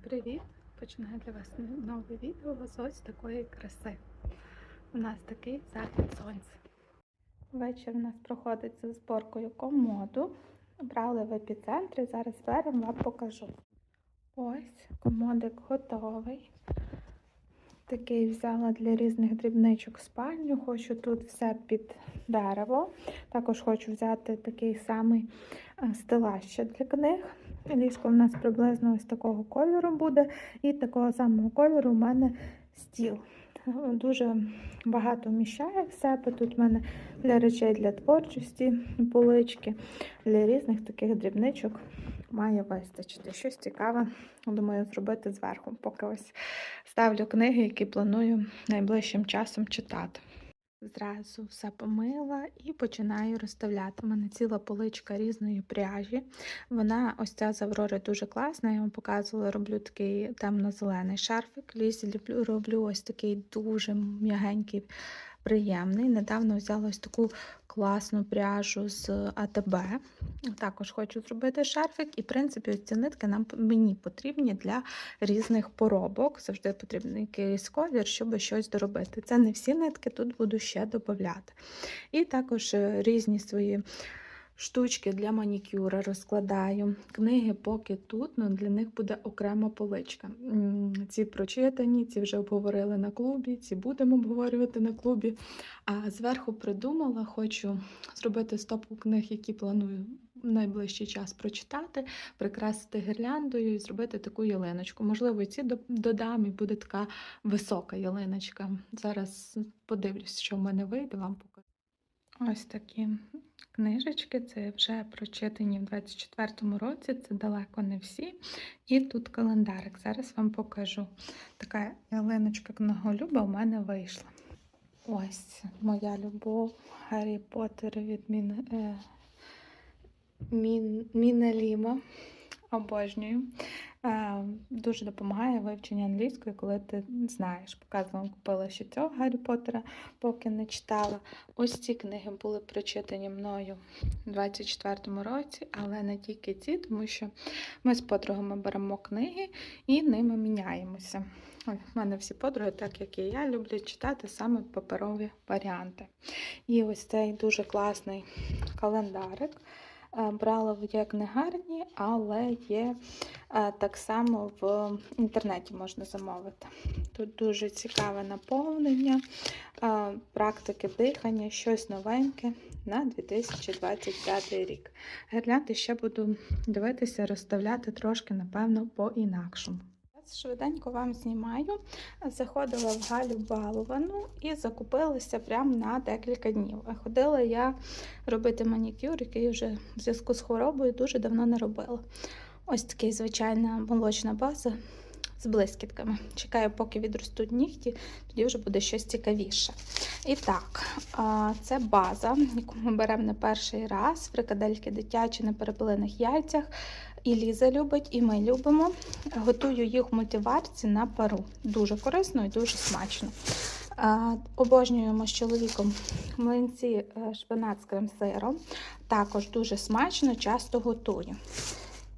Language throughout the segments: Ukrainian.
привіт! Починаю для вас нове відео з ось такої краси. У нас такий захід сонця. Вечір у нас проходить за зборкою комоду. Брали в епіцентрі, зараз беремо, вам покажу. Ось комодик готовий. Такий взяла для різних дрібничок спальню. Хочу тут все під дерево. Також хочу взяти такий самий е, стелаж для книг. Ліжко в нас приблизно ось такого кольору буде. І такого самого кольору у мене стіл. Дуже багато вміщає в себе. Тут в мене для речей для творчості, полички, для різних таких дрібничок має вистачити. Щось цікаве, думаю, зробити зверху, поки ось ставлю книги, які планую найближчим часом читати. Зразу все помила і починаю розставляти. У мене ціла поличка різної пряжі. Вона ось ця з Аврори дуже класна. Я вам показувала, роблю такий темно-зелений шарфик. Лізі роблю ось такий дуже м'ягенький, приємний. Недавно взяла ось таку класну пряжу з АТБ. Також хочу зробити шарфик, і, в принципі, ці нитки нам мені потрібні для різних поробок. Завжди потрібен якийсь колір, щоб щось доробити. Це не всі нитки, тут буду ще додати. І також е, різні свої штучки для манікюра розкладаю. Книги поки тут, але для них буде окрема поличка. Ці прочитані, ці вже обговорили на клубі, ці будемо обговорювати на клубі. А зверху придумала, хочу зробити стопку книг, які планую в найближчий час прочитати, прикрасити гірляндою і зробити таку ялиночку. Можливо, і ці додам, і буде така висока ялиночка. Зараз подивлюсь, що в мене вийде, вам покажу. Ось такі книжечки, це вже прочитані в 24-му році, це далеко не всі. І тут календарик. Зараз вам покажу. Така ялиночка книголюба у мене вийшла. Ось моя любов Гаррі Поттер від Мін, е, Мін, Міна Ліма. Обожнюю. Е, дуже допомагає вивченню англійської, коли ти знаєш. Показувала, купила ще цього Гаррі Поттера, поки не читала. Ось ці книги були прочитані мною у 24-му році, але не тільки ці, тому що ми з подругами беремо книги і ними міняємося. Ой, в мене всі подруги, так як і я, люблять читати саме паперові варіанти. І ось цей дуже класний календарик. Е, Брала є книгарні, але є е, так само в інтернеті можна замовити. Тут дуже цікаве наповнення, е, практики дихання, щось новеньке на 2025 рік. Гірлянди ще буду дивитися, розставляти трошки, напевно, по-інакшому. Швиденько вам знімаю. Заходила в Галю Балувану і закупилася прямо на декілька днів. Ходила я робити манікюр, який вже в зв'язку з хворобою дуже давно не робила. Ось такий звичайна молочна база з блискітками. Чекаю, поки відростуть нігті, тоді вже буде щось цікавіше. І так, це база, яку ми беремо не перший раз. Фрикадельки дитячі на перепилених яйцях. І Ліза любить, і ми любимо. Готую їх в мультиварці на пару. Дуже корисно і дуже смачно. Обожнюємо з чоловіком млинці е, шпинат з крем-сиром. Також дуже смачно, часто готую.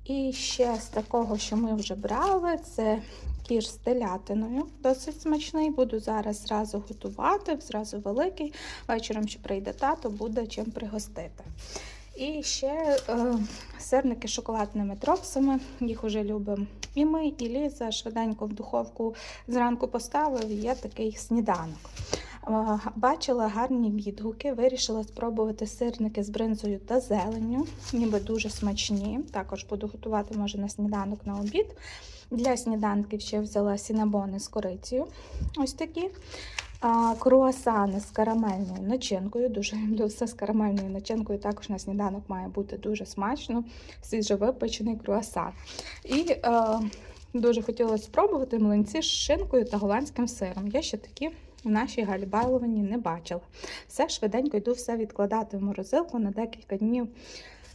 І ще з такого, що ми вже брали, це кір з телятиною. Досить смачний. Буду зараз зразу готувати, зразу великий. Вечором, що прийде тато, буде чим пригостити. І ще е, сирники з шоколадними тропсами. Їх вже любимо і ми, і Ліза. Швиденько в духовку зранку поставив. і Є такий сніданок. Е, Бачила гарні відгуки, вирішила спробувати сирники з бринзою та зеленню, ніби дуже смачні. Також буду готувати, може, на сніданок на обід. Для сніданків ще взяла сінабони з корицею. Ось такі. Круасани з карамельною начинкою. Дуже люблю все з карамельною начинкою. Також на сніданок має бути дуже смачно, свіжовипечений круасан. І е, дуже хотілося спробувати млинці з шинкою та голландським сиром. Я ще такі в нашій гальбайловані не бачила. Все швиденько йду все відкладати в морозилку на декілька днів.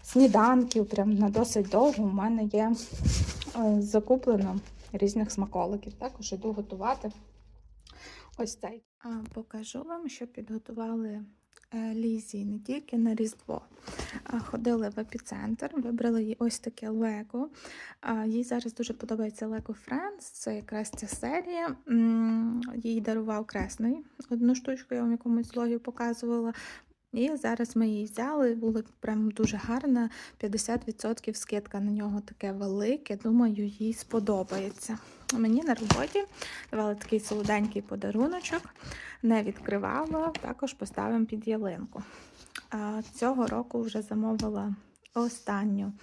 Сніданків, прям на досить довго. У мене є е, закуплено різних смаколиків. Також йду готувати ось цей. А покажу вам, що підготували е, Лізі не тільки на Різдво. Ходили в епіцентр, вибрали їй ось таке Лего. Їй зараз дуже подобається Lego Friends. Це якраз ця серія. Їй дарував кресний. Одну штучку я вам якомусь влогі показувала. І зараз ми її взяли, була прям дуже гарна. 50% скидка на нього таке велике. Думаю, їй сподобається. Мені на роботі давали такий солоденький подаруночок, не відкривала, також поставимо під ялинку. Цього року вже замовила останню,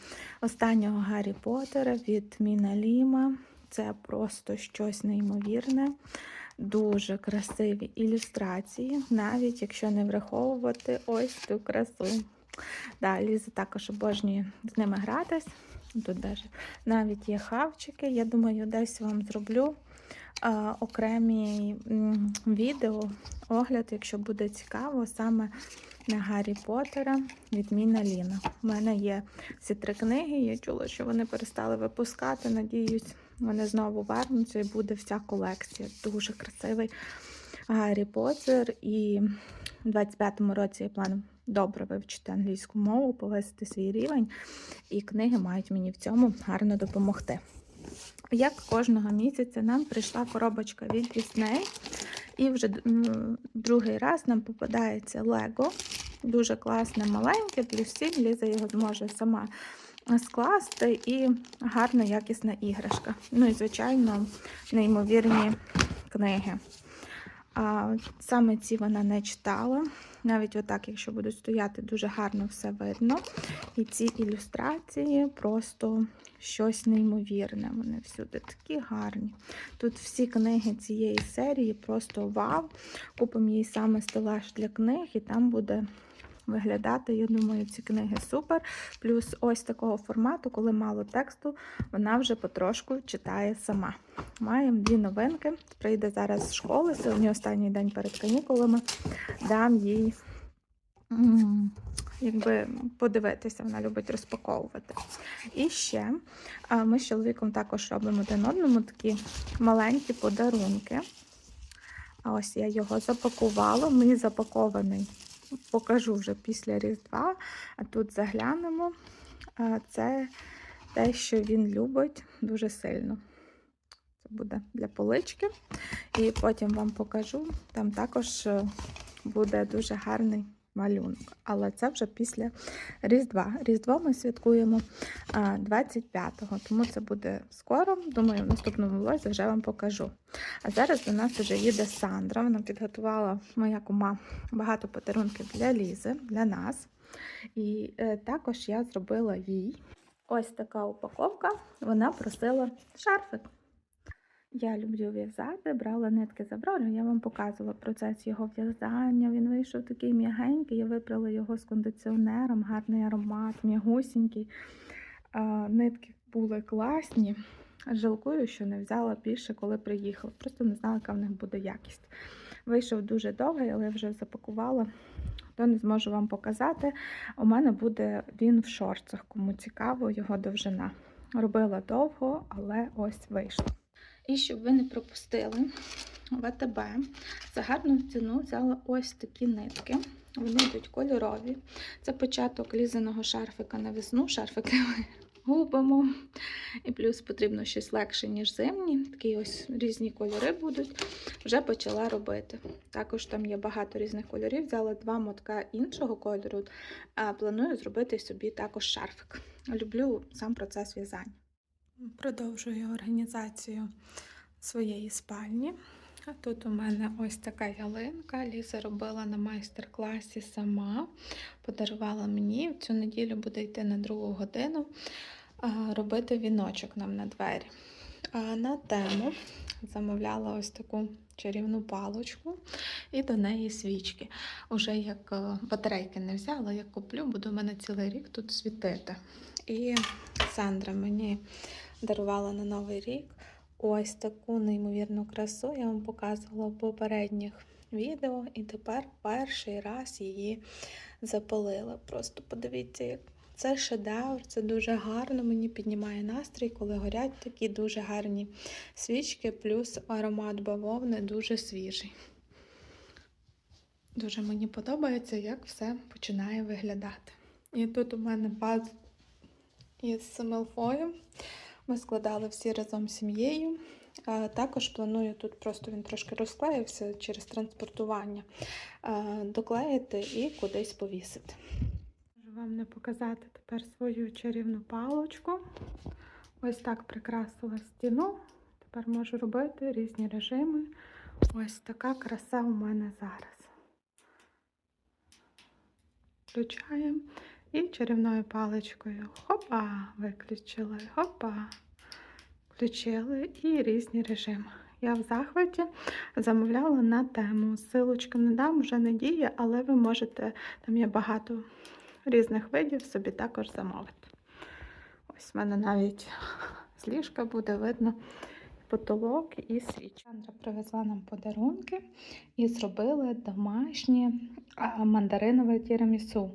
останнього Гаррі Поттера від Міна Ліма. Це просто щось неймовірне. Дуже красиві ілюстрації, навіть якщо не враховувати ось цю красу. Да, Ліза також обожнює з ними гратись. Тут даже навіть є хавчики. Я думаю, десь вам зроблю а, окремі відео, огляд, якщо буде цікаво, саме на Гаррі Поттера від Міна Ліна. У мене є ці три книги. Я чула, що вони перестали випускати. Надіюсь, вони знову вернуться і буде вся колекція. Дуже красивий Гаррі Поттер. І в 25-му році я планую добре вивчити англійську мову, повисити свій рівень, і книги мають мені в цьому гарно допомогти. Як кожного місяця нам прийшла коробочка від Disney, і вже другий раз нам попадається Лего. Дуже класне, маленьке, плюсів, Ліза його зможе сама скласти і гарна, якісна іграшка. Ну і, звичайно, неймовірні книги. Саме ці вона не читала. Навіть отак, якщо будуть стояти, дуже гарно все видно. І ці ілюстрації просто щось неймовірне. Вони всюди такі гарні. Тут всі книги цієї серії просто вау. Купимо їй саме стелаж для книг, і там буде виглядати, я думаю, ці книги супер. Плюс ось такого формату, коли мало тексту, вона вже потрошку читає сама. Маємо дві новинки. Прийде зараз з школи, сьогодні останній день перед канікулами. Дам їй. Якби подивитися, вона любить розпаковувати. І ще ми з чоловіком також робимо один одному такі маленькі подарунки. А ось я його запакувала. Мій запакований. Покажу вже після Різдва. А тут заглянемо. Це те, що він любить дуже сильно. Це буде для полички. І потім вам покажу. Там також е, буде дуже гарний малюнок. Але це вже після Різдва. Різдво ми святкуємо 25-го, тому це буде скоро. Думаю, в наступному влозі вже вам покажу. А зараз до нас вже їде Сандра. Вона підготувала моя кума багато подарунків для Лізи, для нас. І е, також я зробила їй ось така упаковка. Вона просила шарфик. Я люблю в'язати, брала нитки за забрала. Я вам показувала процес його в'язання. Він вийшов такий м'ягенький. Я випрала його з кондиціонером, гарний аромат, м'ягусінький. Нитки були класні. Жалкую, що не взяла більше, коли приїхала. Просто не знала, яка в них буде якість. Вийшов дуже довгий, але я вже запакувала, то не зможу вам показати. У мене буде він в шорцах, кому цікаво, його довжина. Робила довго, але ось вийшло. І щоб ви не пропустили, в АТБ за гарну ціну взяла ось такі нитки. Вони йдуть кольорові. Це початок лізаного шарфика на весну. Шарфики ми губимо. І плюс потрібно щось легше, ніж зимні. Такі ось різні кольори будуть. Вже почала робити. Також там є багато різних кольорів. Взяла два мотка іншого кольору, а планую зробити собі також шарфик. Люблю сам процес в'язання. Продовжую організацію своєї спальні. А тут у мене ось така ялинка. Ліза робила на майстер-класі сама. Подарувала мені. В цю неділю буде йти на другу годину робити віночок нам на двері. А на тему замовляла ось таку чарівну палочку і до неї свічки. Уже як е, батарейки не взяла, як куплю, буду в мене цілий рік тут світити. І Сандра мені дарувала на Новий рік ось таку неймовірну красу. Я вам показувала в попередніх відео, і тепер перший раз її запалила. Просто подивіться, як це шедевр, це дуже гарно. Мені піднімає настрій, коли горять такі дуже гарні свічки, плюс аромат бавовни дуже свіжий. Дуже мені подобається, як все починає виглядати. І тут у мене баз із мелфою. Ми складали всі разом з сім'єю. Також планую тут просто він трошки розклеївся через транспортування. Доклеїти і кудись повісити. Вам не показати тепер свою чарівну палочку. Ось так прикрасила стіну. Тепер можу робити різні режими. Ось така краса у мене зараз. Включаємо і чарівною паличкою хопа, виключили, хопа, включили і різні режими. Я в захваті замовляла на тему. Силочку не дам, вже не діє, але ви можете, там є багато різних видів, собі також замовити. Ось в мене навіть з ліжка буде видно потолок і свіч. Сандра привезла нам подарунки і зробили домашнє мандаринове тірамісу.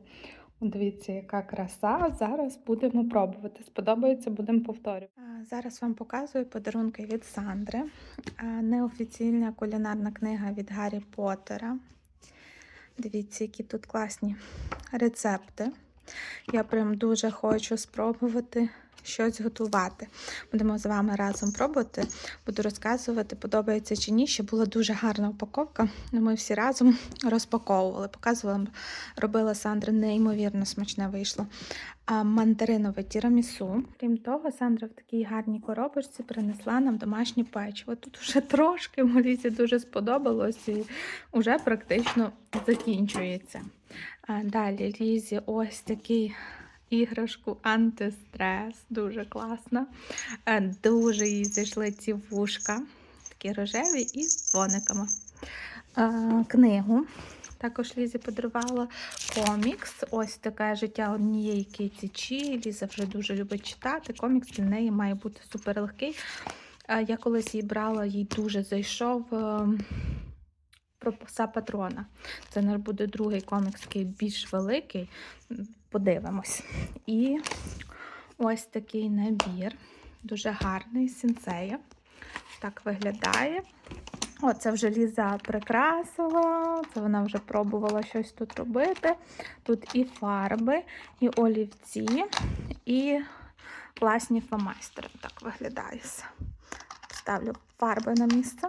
Дивіться, яка краса. Зараз будемо пробувати. Сподобається, будемо повторювати. Зараз вам показую подарунки від Сандри. Неофіційна кулінарна книга від Гаррі Поттера. Дивіться, які тут класні рецепти. Я прям дуже хочу спробувати щось готувати. Будемо з вами разом пробувати. Буду розказувати, подобається чи ні. Ще була дуже гарна упаковка. Ми всі разом розпаковували. Показувала, робила Сандра, неймовірно смачне вийшло. Мандаринове тірамісу. Крім того, Сандра в такій гарній коробочці принесла нам домашнє печиво. Тут вже трошки Молісі дуже сподобалось і вже практично закінчується. Далі Лізі ось такий іграшку антистрес, дуже класна. Е, Дуже їй зайшли ці вушка, такі рожеві і з дзвониками. Е, Книгу. Також Лізі подарувала комікс. Ось таке життя однієї китічі. Ліза вже дуже любить читати. Комікс для неї має бути суперлегкий. Е, Я колись її брала, їй дуже зайшов е, про пса патрона. Це не буде другий комікс, такий більш великий. Подивимось. І ось такий набір. Дуже гарний сінцея. Так виглядає. О, це вже Ліза прикрасила, це вона вже пробувала щось тут робити. Тут і фарби, і олівці, і власні фломастери. Так виглядає. Ставлю фарби на місце.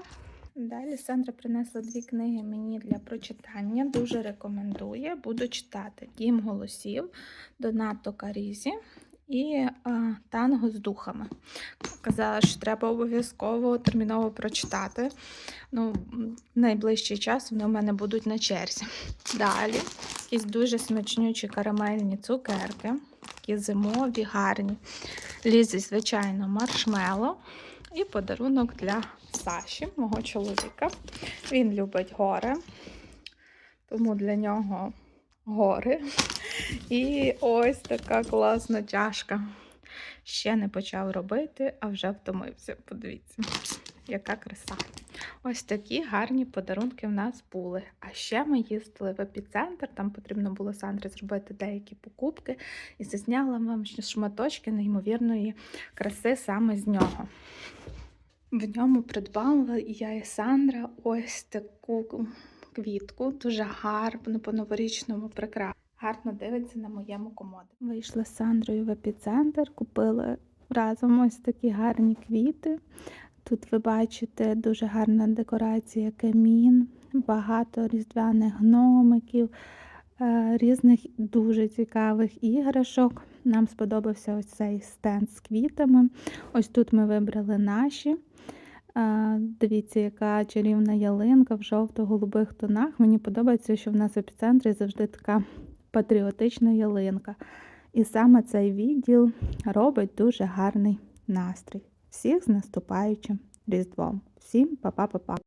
Далі Сандра принесла дві книги мені для прочитання. Дуже рекомендує. Буду читати Дім голосів Донато Карізі і а, Танго з духами. Казала, що треба обов'язково терміново прочитати. Ну, в найближчий час вони у мене будуть на черзі. Далі якісь дуже смачнючі карамельні цукерки, такі зимові, гарні. Лізі, звичайно, маршмело. І подарунок для Саші, мого чоловіка. Він любить гори, тому для нього гори. І ось така класна чашка. Ще не почав робити, а вже втомився. Подивіться, яка краса. Ось такі гарні подарунки в нас були. А ще ми їздили в епіцентр, там потрібно було Сандрі зробити деякі покупки і засняла вам шматочки неймовірної краси саме з нього. В ньому придбала і я і Сандра ось таку квітку, дуже гарно по новорічному прикрас. Гарно дивиться на моєму комоді. Вийшла з Сандрою в епіцентр, купили разом ось такі гарні квіти. Тут ви бачите дуже гарна декорація камін, багато різдвяних гномиків, е, різних дуже цікавих іграшок. Нам сподобався ось цей стенд з квітами. Ось тут ми вибрали наші. Дивіться, яка чарівна ялинка в жовто-голубих тонах. Мені подобається, що в нас в епіцентрі завжди така патріотична ялинка. І саме цей відділ робить дуже гарний настрій. Всіх з наступаючим Різдвом. Всім па-па-па-па.